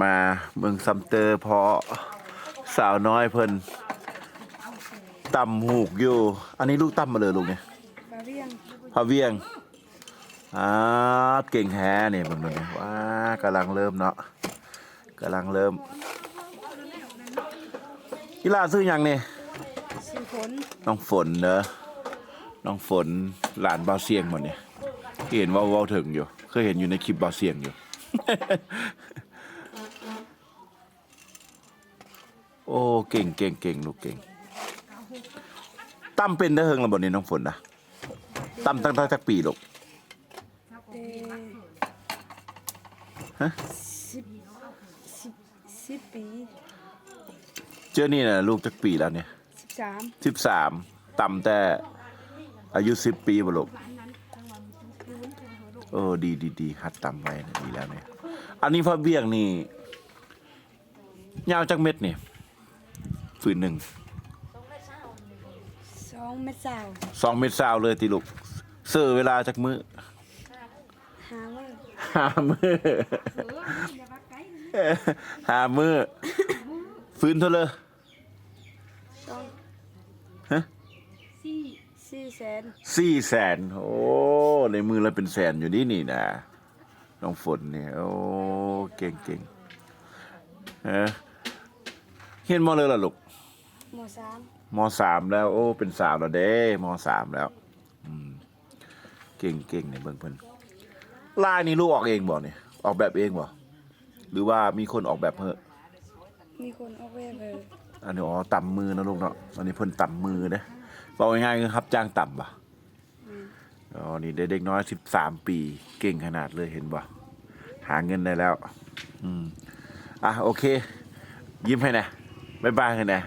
มาเมืองซัมเตอร์พอสาวน้อยเพิ่นตำหูกอยู่ อันนี้ลูกตำมาเลยลูกเนี่ยบาเรียงพะเวียงอ่าเก่งแฮเนี่ยเบิ่งดูเนี่ยว้ากำลังเริ่มเนาะกำลังเริ่มกีฬาซื้อหยังเนี่ยสีผลน้องฝนเนอะน้องฝนหลานบ่าวเสียงหมดเนี่ยเห็นเว่าเว่าถึงอยู่ เคยเห็นอยู่ในคลิปบ่าวเสียงอยู่ โอ้เก่งเก่งเก่งลูกเก่งตั้มเป็นได้เฮิงระบดนี้น้องฝนนะตั้มตั้งแต่จักปีลูกเตฮะสิบสิบสิบปีเจอนี่นะลูกจักปีแล้วเนี่ยสิบสามสิบสามต่ำแต่อายุสิบปีบ่ลูกโอ้ดีดีดีหัดต่ำไว้นะดีแล้วเนี่ย อันนี้พระเบี้ยงนี่ยาวจักเม็ดนี่ ฝืนหนึ่งสองเม็ดสาวสองเม็ดซาวเลยติลูกเสื้อเวลาจักมือหามือหามือหามือฝืนเท่าเลยสองฮะสี่สี่แสนสี่แสนโอ้ในมือเราเป็นแสนอยู่นี่นี่นะน้องฝนเนี่ยโอ้เก่งเก่งเออเฮียนมอเลยล่ะลูก หมอสามมสามแล้ว โอ้ เป็นสาวแล้วเด้มสามแล้ว อืม เก่งเก่งในเบิ่งเพิ่นลายนี่ลูกออกเองบ่เนี่ยออกแบบเองบ่หรือว่ามีคนออกแบบเพิ่นมีคนออกแบบเลยอันนี้อ๋อต่ำมือนะลูกเนาะอันนี้เพิ่นต่ำมือเด้บอกง่ายๆคือครับจ้างต่ำบ่อ๋อนี่เด็กน้อยสิบสามปี เก่งขนาดเลยเห็นบ่หาเงินได้แล้ว อืมอะโอเค ยิ้มให้หนะ บ๊ายบายกันนะ